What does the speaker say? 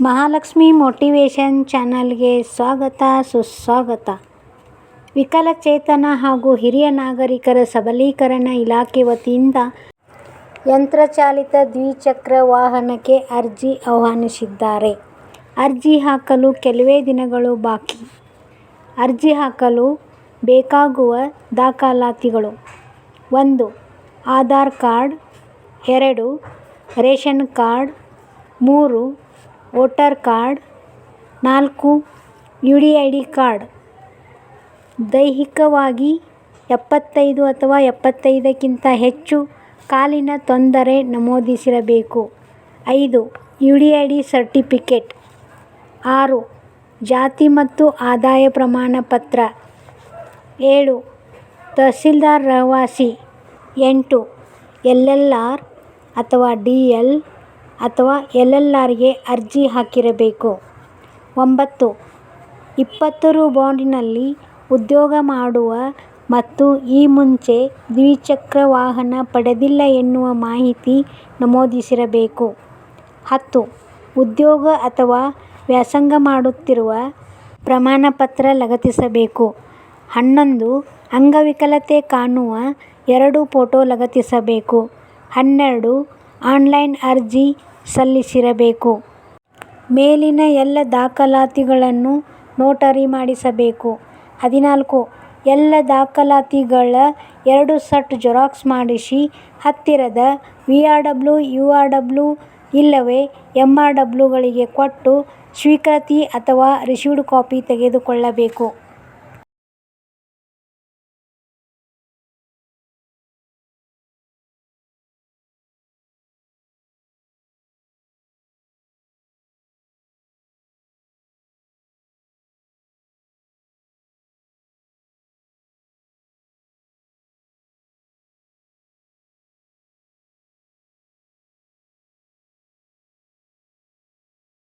Mahalakshmi motivation ಚಾನಲ್ಗೆ ಸ್ವಾಗತ, ಸುಸ್ವಾಗತ ವಿಕಲಚೇತನ ಹಾಗೂ ಹಿರಿಯ ನಾಗರಿಕರ ಸಬಲೀಕರಣ ಇಲಾಖೆ ವತಿಯಿಂದ ಯಂತ್ರಚಾಲಿತ ದ್ವಿಚಕ್ರ ವಾಹನಕ್ಕೆ ಅರ್ಜಿ ಆಹ್ವಾನಿಸಿದ್ದಾರೆ. ಅರ್ಜಿ ಹಾಕಲು ಕೆಲವೇ ದಿನಗಳು ಬಾಕಿ. ಅರ್ಜಿ ಹಾಕಲು ಬೇಕಾಗುವ ದಾಖಲಾತಿಗಳು ಒಂದು, ಆಧಾರ್ ಕಾರ್ಡ್ ಎರಡು, ರೇಷನ್ ಕಾರ್ಡ್ ಮೂರು ವೋಟರ್ ಕಾರ್ಡ್, ನಾಲ್ಕು U D I D card. ದೈಹಿಕವಾಗಿ ಎಪ್ಪತ್ತೈದು ಅಥವಾ ಎಪ್ಪತ್ತೈದಕ್ಕಿಂತ ಹೆಚ್ಚು ಕಾಲಿನ ತೊಂದರೆ ನಮೂದಿಸಿರಬೇಕು. ಐದು U D I D certificate. ಆರು ಜಾತಿ ಮತ್ತು ಆದಾಯ ಪ್ರಮಾಣ ಪತ್ರ. ಏಳು ತಹಸೀಲ್ದಾರ್ ರಹವಾಸಿ. ಎಂಟು ಎಲ್ ಎಲ್ ಆರ್ ಅಥವಾ ಡಿಎಲ್ ಅಥವಾ ಎಲ್ಎಲ್ಆರ್ಗೆ ಅರ್ಜಿ ಹಾಕಿರಬೇಕು. ಒಂಬತ್ತು, ಇಪ್ಪತ್ತು ರು ಬಾಂಡಿನಲ್ಲಿ ಉದ್ಯೋಗ ಮಾಡುವ ಮತ್ತು ಈ ಮುಂಚೆ ದ್ವಿಚಕ್ರ ವಾಹನ ಪಡೆದಿಲ್ಲ ಎನ್ನುವ ಮಾಹಿತಿ ನಮೂದಿಸಿರಬೇಕು. ಹತ್ತು, ಉದ್ಯೋಗ ಅಥವಾ ವ್ಯಾಸಂಗ ಮಾಡುತ್ತಿರುವ ಪ್ರಮಾಣಪತ್ರ ಲಗತ್ತಿಸಬೇಕು. ಹನ್ನೊಂದು, ಅಂಗವಿಕಲತೆ ಕಾಣುವ ಎರಡು ಫೋಟೋ ಲಗತ್ತಿಸಬೇಕು. ಹನ್ನೆರಡು, ಆನ್ಲೈನ್ ಅರ್ಜಿ ಸಲ್ಲಿಸಿರಬೇಕು. ಮೇಲಿನ ಎಲ್ಲ ದಾಖಲಾತಿಗಳನ್ನು ನೋಟರಿ ಮಾಡಿಸಬೇಕು. ಹದಿನಾಲ್ಕು ಎಲ್ಲ ದಾಖಲಾತಿಗಳ ಎರಡು ಸೆಟ್ ಜೆರಾಕ್ಸ್ ಮಾಡಿಸಿ ಹತ್ತಿರದ ವಿಆರ್ಡಬ್ಲ್ಯೂ, ಯುಆರ್ಡಬ್ಲ್ಯೂ ಇಲ್ಲವೇ ಎಂಆರ್ಡಬ್ಲ್ಯೂಗಳಿಗೆ ಕೊಟ್ಟು ಸ್ವೀಕೃತಿ ಅಥವಾ ರಿಸೀವ್ಡ್ ಕಾಪಿ ತೆಗೆದುಕೊಳ್ಳಬೇಕು.